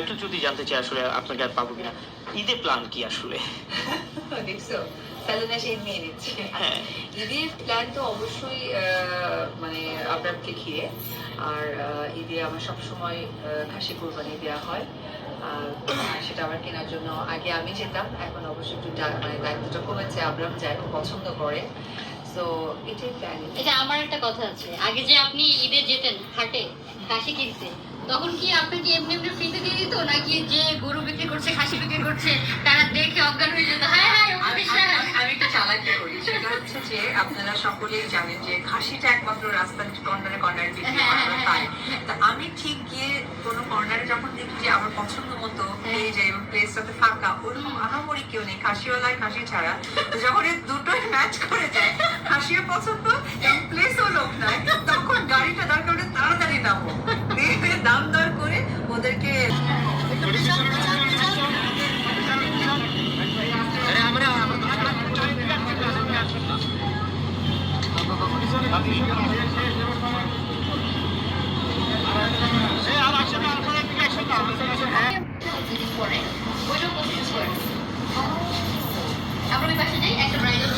একটু যদি জানতে চাই আসলে আপনাকে আর পাবো কিনা ঈদে প্ল্যান কি আসলে? দেখছ স্যালেনা সেই নিয়ে নিচ্ছে। হ্যাঁ। ঈদের প্ল্যান তো অবশ্যই মানে আবরামকে ঘিরে। আর ঈদে আমার সবসময় খাসি কোরবানি দেওয়া হয়। আর সেটা আমার কেনার জন্য আগে আমি যেতাম এখন অবশ্য একটু মানে দায়িত্বটা কমেছে আবরাম খুব পছন্দ করে। সো এটাই প্ল্যান এটা আমার একটা কথা আছে। আগে যে আপনি ঈদে যেতেন হাটে খাসি কিনতে তখন কি আপনাকে এমনি এমনি ফ্রিতে দিয়ে দিত? নাকি যে গরু বিক্রি করছে খাসি বিক্রি করছে তারা দেখে অজ্ঞান হয়ে যেত? হ্যাঁ হ্যাঁ আমি বিশাল। আমি- আমি একটু চালাকি করি। সেটা হচ্ছে যে আপনারা সকলেই জানেন যে খাসিটা একমাত্র রাস্তার কর্নারে কর্নারে বিক্রি হ্যাঁ, করা হ্যাঁ, হয়। তা আমি ঠিক গিয়ে কোনো কর্নারে যখন দেখি যে আমার পছন্দ মতো পেয়ে যায় এবং প্লেসটাতে ফাঁকা ওরকম আহামরি কেউ নেই। খাসিওয়ালায় খাসি ছাড়া। তো যখন দুটোই ম্যাচ করে পছন্দ এবং প্লেসও লোক নাই তখন গাড়িটা দরকার হলে তাড়াতাড়ি নামো। দিয়ে দাম দর করে ওদেরকে আমরা যাই একটা ব্রাইডাল